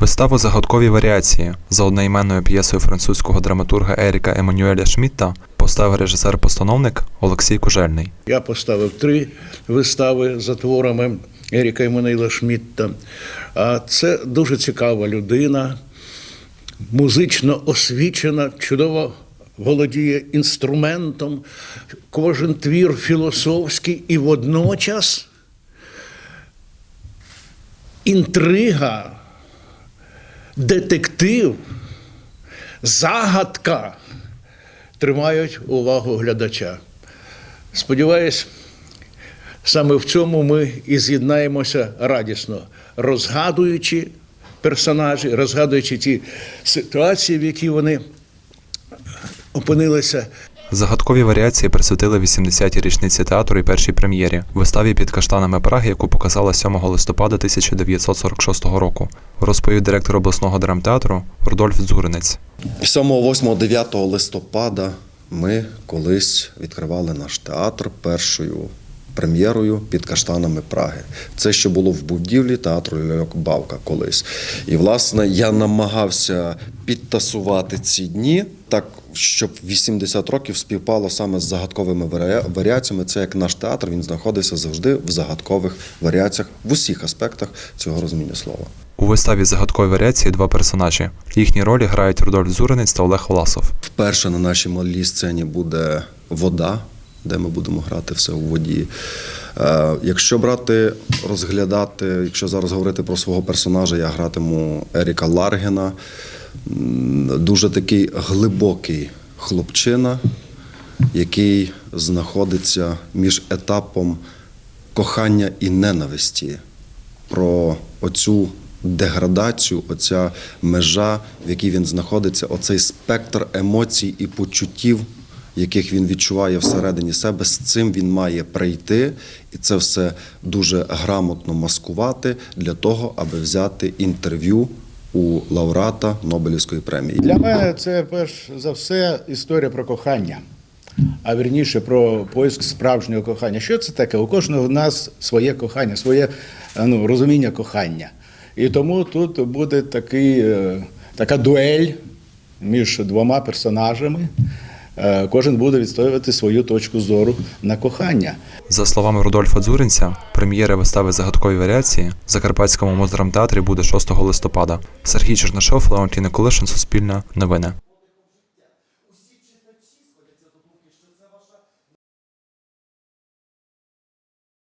Виставу загадкові варіації за одноіменною п'єсою французького драматурга Еріка Еммануеля Шмітта поставив режисер-постановник Олексій Кужельний. Я поставив три вистави за творами Еріка Еммануїла Шмітта. А це дуже цікава людина, музично освічена, чудово володіє інструментом. Кожен твір філософський і водночас інтрига, детектив, загадка тримають увагу глядача. Сподіваюсь, саме в цьому ми і з'єднаємося радісно, розгадуючи персонажі, розгадуючи ті ситуації, в які вони опинилися. Загадкові варіації присвятили 80-й річниці театру і першій прем'єрі виставі під каштанами Праги, яку показала 7 листопада 1946 року. Розповів директор обласного драмтеатру Рудольф Дзуринець. 7, 8, 9 листопада ми колись відкривали наш театр першою прем'єрою під каштанами Праги. Це ще було в будівлі театру Ляльок Бавка колись. І, власне, я намагався підтасувати ці дні так, щоб 80 років співпало саме з загадковими варіа- варіаціями. Це як наш театр, він знаходиться завжди в загадкових варіаціях в усіх аспектах цього розуміння слова. У виставі загадкові варіації два персонажі. Їхні ролі грають Рудольф Дзуринець та Олег Власов. Вперше на нашій малій сцені буде вода, де ми будемо грати все у воді. Е, якщо брати, розглядати, якщо зараз говорити про свого персонажа, я гратиму Еріка Ларгена. Дуже такий глибокий хлопчина, який знаходиться між етапом кохання і ненависті про оцю деградацію, оця межа, в якій він знаходиться, оцей спектр емоцій і почуттів, яких він відчуває всередині себе, з цим він має прийти, і це все дуже грамотно маскувати для того, аби взяти інтерв'ю у лауреата Нобелівської премії. Для мене це перш за все історія про кохання, а вірніше про поиск справжнього кохання. Що це таке? У кожного з нас своє кохання, своє ну, розуміння кохання. І тому тут буде такий, е, така дуель між двома персонажами. Е, кожен буде відстоювати свою точку зору на кохання. За словами Рудольфа Дзуринця, прем'єра вистави загадкові варіації в Закарпатському муздрамтеатрі буде 6 листопада. Сергій Чернишов, Леонтій Николишин, Суспільне, Новини.